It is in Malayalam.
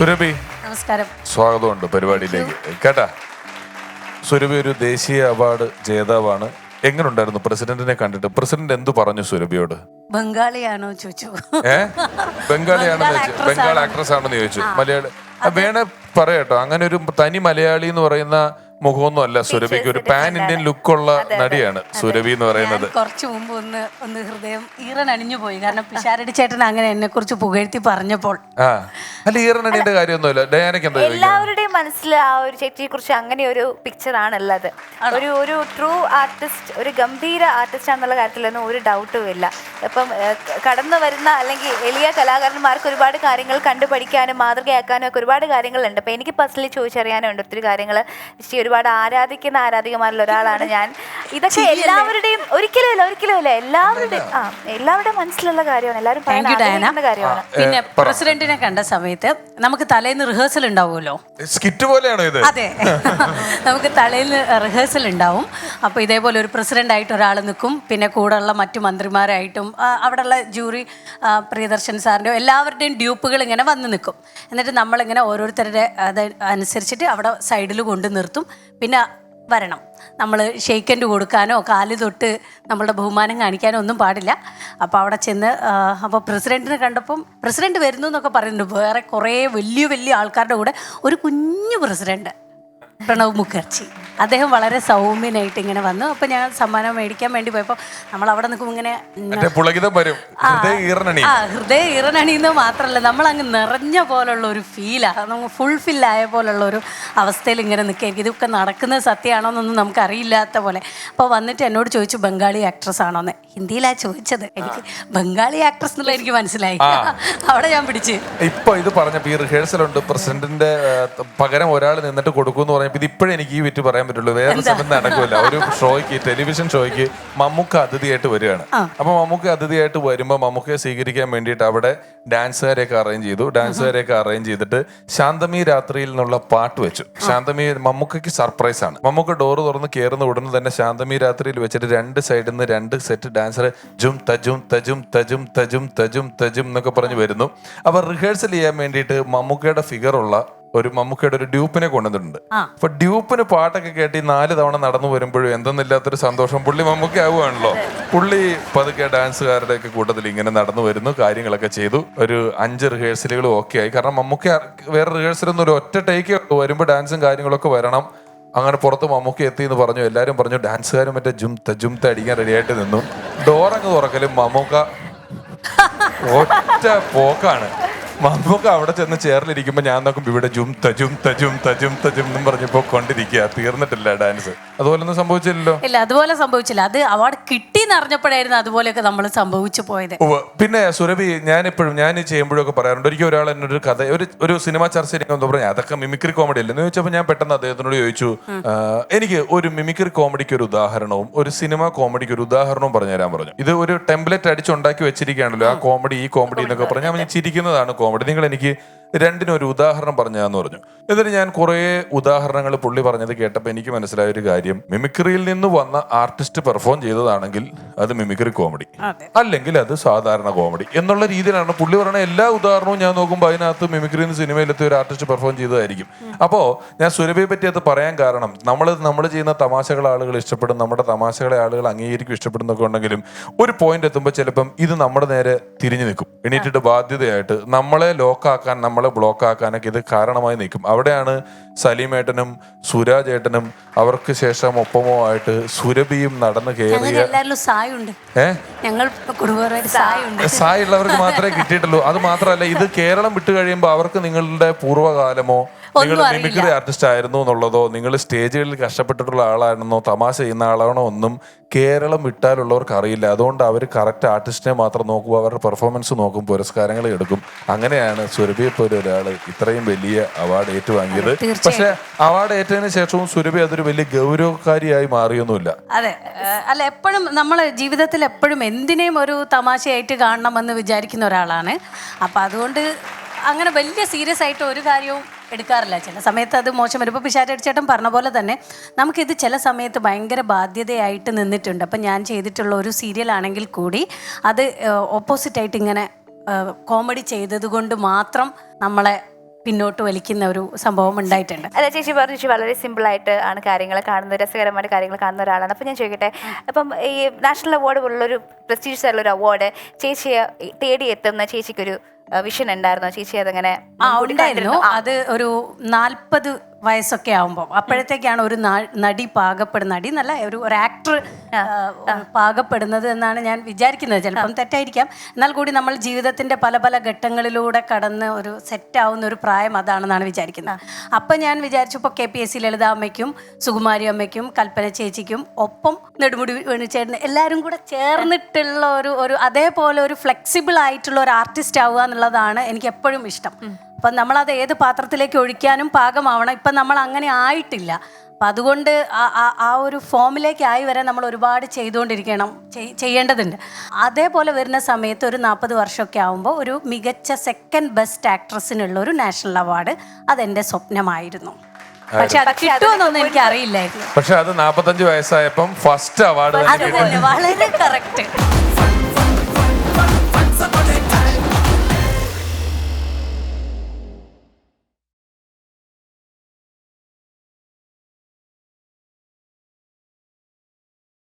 സുരഭി നമസ്കാരം. സ്വാഗതമുണ്ട് പരിപാടിയിലേക്ക്. കേട്ടാ സുരഭി ഒരു ദേശീയ അവാർഡ് ജേതാവാണ്. എങ്ങനെയുണ്ടായിരുന്നു പ്രസിഡന്റിനെ കണ്ടിട്ട്? പ്രസിഡന്റ് എന്തു പറഞ്ഞു സുരഭിയോട്? ബംഗാളിയാണോ ചോദിച്ചു. ഏ? ബംഗാളിയാണെന്ന് ചോദിച്ചു. ബംഗാൾ? ആക്ട്രസ് ആണെന്ന് ചോദിച്ചു. മലയാളി വേണേ പറയട്ടോ. അങ്ങനെ ഒരു തനി മലയാളി എന്ന് പറയുന്ന മുഖമൊന്നും അല്ല സുരഭിക്ക് ഒരു പാൻ ഇന്ത്യൻ ലുക്കുള്ള നടിയാണ് സുരഭി എന്ന് പറയുന്നത്. കുറച്ച് മുമ്പ് ഒന്ന് ഒന്ന് ഹൃദയം ഈറൻ അണിഞ്ഞു പോയി. കാരണം പിഷാരടി ചേട്ടൻ അങ്ങനെ എന്നെ കുറിച്ച് പുകഴ്ത്തി പറഞ്ഞപ്പോൾ. കാര്യമൊന്നുമില്ല. എന്താ എല്ലാവരുടെയും മനസ്സിൽ ആ ഒരു ചേച്ചിയെ കുറിച്ച് അങ്ങനെ ഒരു പിക്ചർ ആണുള്ളത്. ഒരു ഒരു ട്രൂ ആർട്ടിസ്റ്റ് ഒരു ഗംഭീര ആർട്ടിസ്റ്റ് ആണെന്നുള്ള കാര്യത്തിലൊന്നും ഒരു ഡൗട്ടും ഇല്ല. ഇപ്പം കടന്നു വരുന്ന അല്ലെങ്കിൽ എളിയ കലാകാരന്മാർക്ക് ഒരുപാട് കാര്യങ്ങൾ കണ്ടുപഠിക്കാനും മാതൃകയാക്കാനും ഒക്കെ ഒരുപാട് കാര്യങ്ങളുണ്ട്. അപ്പം എനിക്ക് പേഴ്സണലി ചോദിച്ചറിയാനുണ്ട് ഒത്തിരി കാര്യങ്ങൾ ചേച്ചി ഒരുപാട് ആരാധിക്കുന്ന ആരാധികമാരിൽ ഒരാളാണ് ഞാൻ. ഇതൊക്കെ എല്ലാവരുടെയും ഒരിക്കലും ഇല്ല ഒരിക്കലും ഇല്ല എല്ലാവരുടെയും ആ എല്ലാവരുടെയും മനസ്സിലുള്ള കാര്യമാണ്. എല്ലാവരും ആഗ്രഹിക്കുന്ന കാര്യമാണ്. പിന്നെ പ്രസിഡന്റിനെ കണ്ട സമയത്ത് നമുക്ക് തലേന്ന് റിഹേഴ്സൽ ഉണ്ടാവുമല്ലോ? സ്കിറ്റ് പോലെയാണോ ഇത്? അതെ. നമുക്ക് തലയിൽ റിഹേഴ്സൽ ഉണ്ടാവും. അപ്പോൾ ഇതേപോലെ ഒരു പ്രസിഡന്റ് ആയിട്ട് ഒരാൾ നിൽക്കും. പിന്നെ കൂടെയുള്ള മറ്റു മന്ത്രിമാരായിട്ടും അവിടെ അവിടെയുള്ള ജൂറി പ്രിയദർശൻ സാറിന്റെ എല്ലാവരുടെയും ഡ്യൂപ്പുകൾ ഇങ്ങനെ വന്ന് നിൽക്കും. എന്നിട്ട് നമ്മളിങ്ങനെ ഓരോരുത്തരുടെ അത് അനുസരിച്ചിട്ട് അവിടെ സൈഡിൽ കൊണ്ട് നിർത്തും. പിന്നെ വരണം. നമ്മൾ ഷെയ്ക്കൻഡ് കൊടുക്കാനോ കാൽ തൊട്ട് നമ്മളുടെ ബഹുമാനം കാണിക്കാനോ ഒന്നും പാടില്ല. അപ്പോൾ അവിടെ ചെന്ന് അപ്പോൾ പ്രസിഡന്റിനെ കണ്ടപ്പം പ്രസിഡന്റ് വരുന്നു എന്നൊക്കെ പറയുന്നുണ്ട്. വേറെ കുറേ വലിയ വലിയ ആൾക്കാരുടെ കൂടെ ഒരു കുഞ്ഞു പ്രസിഡന്റ്. പ്രണവ് മുഖർജി. അദ്ദേഹം വളരെ സൗമ്യനായിട്ട് ഇങ്ങനെ വന്നു. അപ്പൊ ഞാൻ സമ്മാനം മേടിക്കാൻ വേണ്ടി പോയപ്പോ നമ്മൾ അവിടെ നിൽക്കുമ്പോൾ ഇങ്ങനെ ഈറണണി ആ ഹൃദയ ഇറനണിയുന്നത് മാത്രമല്ല നമ്മൾ അങ്ങ് നിറഞ്ഞ പോലുള്ള ഒരു ഫീലാണ് നമുക്ക് ഫുൾഫിൽ ആയ പോലുള്ള ഒരു അവസ്ഥയിൽ ഇങ്ങനെ നിൽക്കുക. ഇതൊക്കെ നടക്കുന്നത് സത്യമാണോ എന്നൊന്നും നമുക്ക് അറിയില്ലാത്ത പോലെ. അപ്പോൾ വന്നിട്ട് എന്നോട് ചോദിച്ചു ബംഗാളി ആക്ട്രസ് ആണോന്ന്? ഹിന്ദിയിലാ ചോദിച്ചത്. എനിക്ക് ബംഗാളി ആക്ട്രസ് എന്നുള്ള എനിക്ക് മനസ്സിലായി. അവിടെ ഞാൻ പിടിച്ച്. ഇപ്പൊ ഇത് പറഞ്ഞപ്പോ ഈ റിഹേഴ്സൽ ഉണ്ട്. പ്രസിഡന്റിന്റെ പകരം ഒരാൾ നിന്നിട്ട് കൊടുക്കും ഇത് ഇപ്പോഴും എനിക്ക് ഈ വിറ്റ് പറയാൻ പറ്റുള്ളൂ വേറെ സമയത്ത് നടക്കില്ല ഒരു ഷോയ്ക്ക് ടെലിവിഷൻ ഷോയ്ക്ക് മമ്മൂക്ക അതിഥിയായിട്ട് വരികയാണ്. അപ്പൊ മമ്മൂക്ക അതിഥിയായിട്ട് വരുമ്പോ മമ്മൂക്കയെ സ്വീകരിക്കാൻ വേണ്ടിയിട്ട് അവിടെ ഡാൻസുകാരെയൊക്കെ അറേഞ്ച് ചെയ്തു. ഡാൻസുകാരെയൊക്കെ അറേഞ്ച് ചെയ്തിട്ട് ശാന്തമി രാത്രിയിൽ നിന്നുള്ള പാട്ട് വെച്ചു. ശാന്തമി മമ്മൂക്കയ്ക്ക് സർപ്രൈസ് ആണ്. മമ്മൂക്ക ഡോറ് തുറന്ന് കയറുന്ന ഉടനെ തന്നെ ശാന്തമി രാത്രിയിൽ വെച്ചിട്ട് രണ്ട് സൈഡിൽ നിന്ന് രണ്ട് സെറ്റ് ഡാൻസർ ജും തജും തജും തജും തജും തജും തജും എന്നൊക്കെ പറഞ്ഞ് വരുന്നു. അപ്പൊ റിഹേഴ്സൽ ചെയ്യാൻ വേണ്ടിയിട്ട് മമ്മൂക്കയുടെ ഫിഗർ ഉള്ള ഒരു മമ്മൂക്കയുടെ ഒരു ഡ്യൂപ്പിനെ കൊണ്ടുവന്നിട്ടുണ്ട്. അപ്പൊ ഡ്യൂപ്പിന് പാട്ടൊക്കെ കേട്ടി നാല് തവണ നടന്നു വരുമ്പോഴും എന്തെന്നില്ലാത്തൊരു സന്തോഷം പുള്ളി മമ്മൂക്ക ആവുകയാണല്ലോ. പുള്ളി പതുക്കെ ഡാൻസുകാരുടെ ഒക്കെ കൂട്ടത്തിൽ ഇങ്ങനെ നടന്നു വരുന്നു കാര്യങ്ങളൊക്കെ ചെയ്തു. ഒരു അഞ്ച് റിഹേഴ്സലുകളും ഒക്കെ ആയി. കാരണം മമ്മൂക്ക വേറെ റിഹേഴ്സലൊന്നും ഒരു ഒറ്റ ടേക്ക് വരുമ്പോൾ ഡാൻസും കാര്യങ്ങളൊക്കെ വരണം. അങ്ങനെ പുറത്ത് മമ്മൂക്ക എത്തി എന്ന് പറഞ്ഞു എല്ലാവരും പറഞ്ഞു ഡാൻസുകാരും മറ്റേ ജും ജുംത്ത ജും ത അടിക്കാൻ റെഡിയായിട്ട് നിന്നു. ഡോറങ്ങ് തുറക്കലും മമ്മൂക്ക ഒറ്റ പോക്കാണ്. മമ്മൂക്ക അവിടെ ചെന്ന് ചേർന്നിരിക്കുമ്പോ ഞാൻ നോക്കുമ്പോ ഇവിടെ ജും തജും തജും തജും തജും എന്നും പറഞ്ഞപ്പോ കൊണ്ടിരിക്കുക. തീർന്നിട്ടില്ല ഡാൻസ്. അതുപോലെ ഒന്നും സംഭവിച്ചില്ലല്ലോ. ഇല്ല അതുപോലെ സംഭവിച്ചില്ല. അത് അവാർഡ് കിട്ടി എന്നറിഞ്ഞപ്പോഴായിരുന്നു അതുപോലെയൊക്കെ നമ്മൾ സംഭവിച്ചു പോയത്. പിന്നെ സുരഭി ഞാൻ എപ്പോഴും ഞാൻ ചെയ്യുമ്പോഴൊക്കെ പറയാറുണ്ട് ഒരിക്കൽ ഒരാൾ എന്നോട് ഒരു കഥ ഒരു ഒരു സിനിമ ചർച്ച ചെയ്യുമ്പോൾ പറഞ്ഞു അതൊക്കെ മിമിക്രി കോമഡി അല്ലെന്ന് ചോദിച്ചപ്പോൾ ഞാൻ പെട്ടെന്ന് അദ്ദേഹത്തിനോട് ചോദിച്ചു എനിക്ക് ഒരു മിമിക്രി കോമഡിക്ക് ഒരു ഉദാഹരണവും ഒരു സിനിമ കോമഡിക്ക് ഒരു ഉദാഹരണവും പറഞ്ഞു തരാൻ പറഞ്ഞു. ഇത് ഒരു ടെംപ്ലേറ്റ് അടിച്ചുണ്ടാക്കി വെച്ചിരിക്കുകയാണല്ലോ ആ കോമഡി ഈ കോമഡി എന്നൊക്കെ പറഞ്ഞാൽ ഞാൻ ചിരിക്കുന്നതാണ് കോമഡി നിങ്ങൾ എനിക്ക് രണ്ടിനൊരു ഉദാഹരണം പറഞ്ഞതെന്ന് പറഞ്ഞു. എന്നിട്ട് ഞാൻ കുറേ ഉദാഹരണങ്ങൾ പുള്ളി പറഞ്ഞത് കേട്ടപ്പോൾ എനിക്ക് മനസ്സിലായ ഒരു കാര്യം. മിമിക്രിയിൽ നിന്ന് വന്ന ആർട്ടിസ്റ്റ് പെർഫോം ചെയ്തതാണെങ്കിൽ അത് മിമിക്രി കോമഡി. അല്ലെങ്കിൽ അത് സാധാരണ കോമഡി. എന്നുള്ള രീതിയിലാണ് പുള്ളി പറയുന്ന എല്ലാ ഉദാഹരണവും ഞാൻ നോക്കുമ്പോൾ അതിനകത്ത് മിമിക്രി എന്ന സിനിമയിലെത്തി ഒരു ആർട്ടിസ്റ്റ് പെർഫോം ചെയ്തതായിരിക്കും. അപ്പോൾ ഞാൻ സുരഭിയെ പറ്റി അത് പറയാൻ കാരണം നമ്മൾ നമ്മൾ ചെയ്യുന്ന തമാശകൾ ആളുകൾ ഇഷ്ടപ്പെടും നമ്മുടെ തമാശകളെ ആളുകൾ അംഗീകരിക്കും ഇഷ്ടപ്പെടുന്നൊക്കെ ഉണ്ടെങ്കിലും ഒരു പോയിന്റ് എത്തുമ്പോൾ ചിലപ്പം ഇത് നമ്മുടെ നേരെ തിരിഞ്ഞു നിൽക്കും. എണീറ്റിട്ട് ബാധ്യതയായിട്ട് നമ്മളെ ലോക്കാക്കാൻ നമ്മളെ ബ്ലോക്ക് ആക്കാനൊക്കെ ഇത് കാരണമായി നിൽക്കും. അവിടെയാണ് സലീമേട്ടനും സുരാജേട്ടനും അവർക്ക് ശേഷം ഒപ്പമോ ആയിട്ട് സുരഭിയും നടന്ന് കയറിയ സായുണ്ട്. ഞങ്ങൾ കുടുംബപരമായിട്ട് സായുണ്ട്. സായി ഉള്ളവർക്ക് മാത്രമേ കിട്ടിയിട്ടുള്ളൂ. അത് മാത്രമല്ല ഇത് കേരളം വിട്ടു കഴിയുമ്പോൾ അവർക്ക് നിങ്ങളുടെ പൂർവകാലമോ നിങ്ങൾ മിമിക്രി ആർട്ടിസ്റ്റ് ആയിരുന്നു എന്നുള്ളതോ നിങ്ങൾ സ്റ്റേജുകളിൽ കഷ്ടപ്പെട്ടിട്ടുള്ള ആളാണെന്നോ തമാശ ചെയ്യുന്ന ആളാണോ ഒന്നും കേരളം വിട്ടാലുള്ളവർക്ക് അറിയില്ല. അതുകൊണ്ട് അവർ കറക്റ്റ് ആർട്ടിസ്റ്റിനെ മാത്രം നോക്കും അവരുടെ പെർഫോമൻസ് നോക്കും പുരസ്കാരങ്ങൾ എടുക്കും. അങ്ങനെയാണ് സുരഭിയെ പോലെ ഒരാൾ ഇത്രയും വലിയ അവാർഡ് ഏറ്റുവാങ്ങിയത്. പക്ഷെ അവാർഡ് ഏറ്റതിന് ശേഷവും സുരഭി അതൊരു വലിയ ഗൗരവക്കാരിയായി മാറിയൊന്നുമില്ല. അതെ അല്ല എപ്പോഴും നമ്മൾ ജീവിതത്തിൽ എപ്പോഴും എന്തിനേയും ഒരു തമാശയായിട്ട് കാണണമെന്ന് വിചാരിക്കുന്ന ഒരാളാണ്. അപ്പം അതുകൊണ്ട് അങ്ങനെ വലിയ സീരിയസ് ആയിട്ട് ഒരു കാര്യവും എടുക്കാറില്ല. ചില സമയത്ത് അത് മോശം. വരും ഇപ്പോൾ പിശാരടിച്ചേട്ടൻ പറഞ്ഞ പോലെ തന്നെ നമുക്കിത് ചില സമയത്ത് ഭയങ്കര ബാധ്യതയായിട്ട് നിന്നിട്ടുണ്ട്. അപ്പം ഞാൻ ചെയ്തിട്ടുള്ള ഒരു സീരിയൽ ആണെങ്കിൽ കൂടി അത് ഓപ്പോസിറ്റായിട്ട് ഇങ്ങനെ കോമഡി ചെയ്തത് കൊണ്ട് മാത്രം നമ്മളെ പിന്നോട്ട് വലിക്കുന്ന ഒരു സംഭവം ഉണ്ടായിട്ടുണ്ട്. അല്ല ചേച്ചി പറഞ്ഞു ചേച്ചി വളരെ സിമ്പിൾ ആയിട്ട് ആണ് കാര്യങ്ങൾ കാണുന്നത്. രസകരമായ കാര്യങ്ങൾ കാണുന്ന ഒരാളാണ്. അപ്പം ഞാൻ ചോദിക്കട്ടെ അപ്പം ഈ നാഷണൽ അവാർഡ് പോലുള്ളൊരു പ്രസ്റ്റീജിയസ് ആയിട്ടുള്ള ഒരു അവാർഡ് ചേച്ചിയെ തേടി എത്തുന്ന ചേച്ചിക്കൊരു വിഷൻ ഉണ്ടായിരുന്നോ? ചേച്ചി അതങ്ങനെ ആ ഉണ്ടായിരുന്നു. അത് ഒരു നാൽപ്പത് വയസ്സൊക്കെ ആകുമ്പോൾ അപ്പോഴത്തേക്കാണ് ഒരു നടി പാകപ്പെടുന്ന നടി എന്നല്ല ഒരു ഒരു ആക്ടർ പാകപ്പെടുന്നത് എന്നാണ് ഞാൻ വിചാരിക്കുന്നത്. ചിലപ്പം തെറ്റായിരിക്കാം. എന്നാൽ കൂടി നമ്മൾ ജീവിതത്തിന്റെ പല പല ഘട്ടങ്ങളിലൂടെ കടന്ന് ഒരു സെറ്റാവുന്ന ഒരു പ്രായം അതാണെന്നാണ് വിചാരിക്കുന്നത്. അപ്പം ഞാൻ വിചാരിച്ചപ്പോൾ K P S C Lalitha അമ്മയ്ക്കും സുകുമാരി അമ്മയ്ക്കും കൽപ്പന ചേച്ചിക്കും ഒപ്പം നെടുമുടി വേണുചേട്ടന് എല്ലാവരും കൂടെ ചേർന്നിട്ടുള്ള ഒരു ഒരു അതേപോലെ ഒരു ഫ്ലെക്സിബിൾ ആയിട്ടുള്ള ഒരു ആർട്ടിസ്റ്റ് ആവുക എന്നുള്ളതാണ് എനിക്ക് എപ്പോഴും ഇഷ്ടം. അപ്പം നമ്മളത് ഏത് പാത്രത്തിലേക്ക് ഒഴിക്കാനും പാകമാവണം. ഇപ്പം നമ്മൾ അങ്ങനെ ആയിട്ടില്ല. അപ്പം അതുകൊണ്ട് ആ- ഒരു ഫോമിലേക്ക് ആയി വരെ നമ്മൾ ഒരുപാട് ചെയ്തുകൊണ്ടിരിക്കണം. ചെയ്യേണ്ടതുണ്ട്. അതേപോലെ വരുന്ന സമയത്ത് ഒരു നാൽപ്പത് വർഷമൊക്കെ ആകുമ്പോൾ ഒരു മികച്ച സെക്കൻഡ് ബെസ്റ്റ് ആക്ട്രസിനുള്ള ഒരു നാഷണൽ അവാർഡ് അതെന്റെ സ്വപ്നമായിരുന്നു. പക്ഷെ അത് കിട്ടുമെന്നൊന്നും എനിക്ക് അറിയില്ലായിരുന്നു. പക്ഷെ അത് നാപ്പത്തഞ്ച് വയസ്സായപ്പം ഫസ്റ്റ് അവാർഡ് വളരെ കറക്റ്റ്